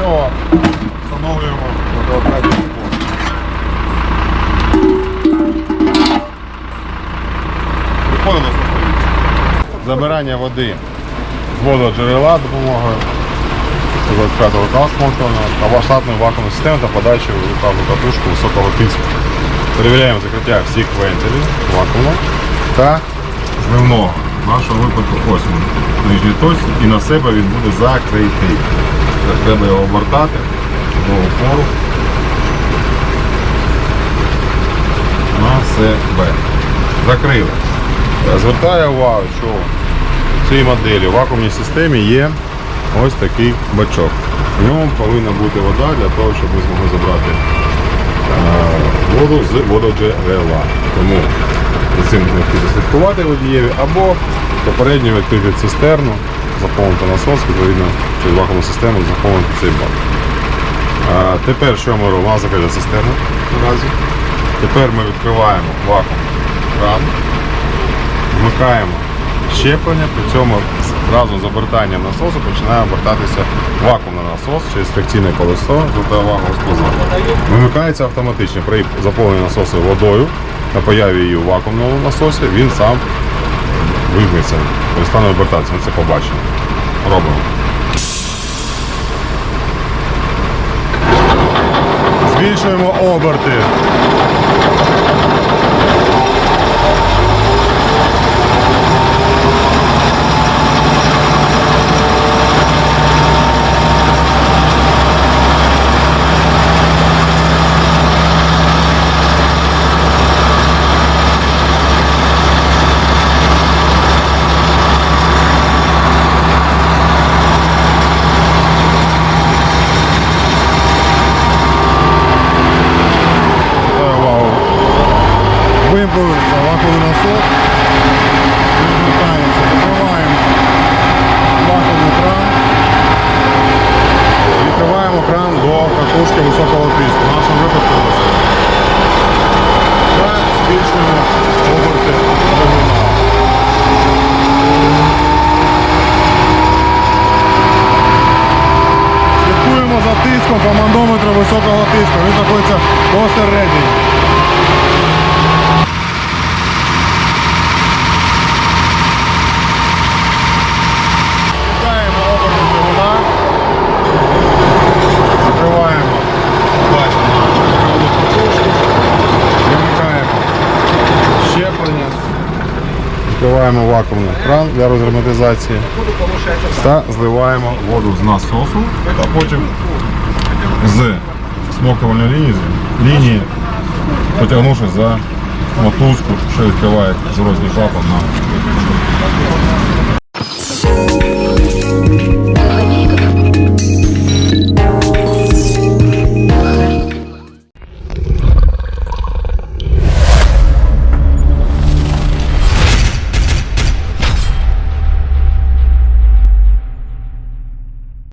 цього встановлюємо. Приходимо до Забирання води з вододжерела допомогою 25-го трансформаторного або штатної вакуумної системи та подачі в рукавну катушку високого тиску. Перевіряємо закриття всіх вентилів вакууму та зливного. В нашому випадку ось нижній тось і на себе він буде закритий. Треба його обертати до опору на себе. Закрили. Звертаю увагу, що в цій моделі в вакуумній системі є ось такий бачок. В ньому повинна бути вода для того, щоб ми змогли забрати е, воду з вододжерела. Тому цим необхідно слідкувати водієві або попередньо відкрити цистерну, заповнити насос, відповідно через вакуумну систему заповнити цей бак. А, тепер що ми робимо? У нас закрита цистерна наразі. Тепер ми відкриваємо вакуум кран, вмикаємо щеплення, при цьому разом з обертанням насосу починає обертатися вакуумний насос через фрикційне колесо, увагу сказав. Вимикається автоматично при заповненні насосу водою на появі її у вакуумному насосі, він сам вигнеться, перестане обертатися, ми це побачимо. Робимо. Збільшуємо оберти. Звертаю увагу. Вимкнувся вакуумний насос. Вмикається, закриваємо вакуумний кран. Відкриваємо кран до катушки високого тиску. В нашому випадку ось. Та збільшуємо оберти двигуна. Слідкуємо за тиском по мандометру високого тиску. Він знаходиться посередині. Відкриваємо вакуумний кран для розгерметизації та зливаємо воду з насосу та потім з смоктувальної лінії, лінії потягнувши за мотузку, що відкриває зворотній клапан на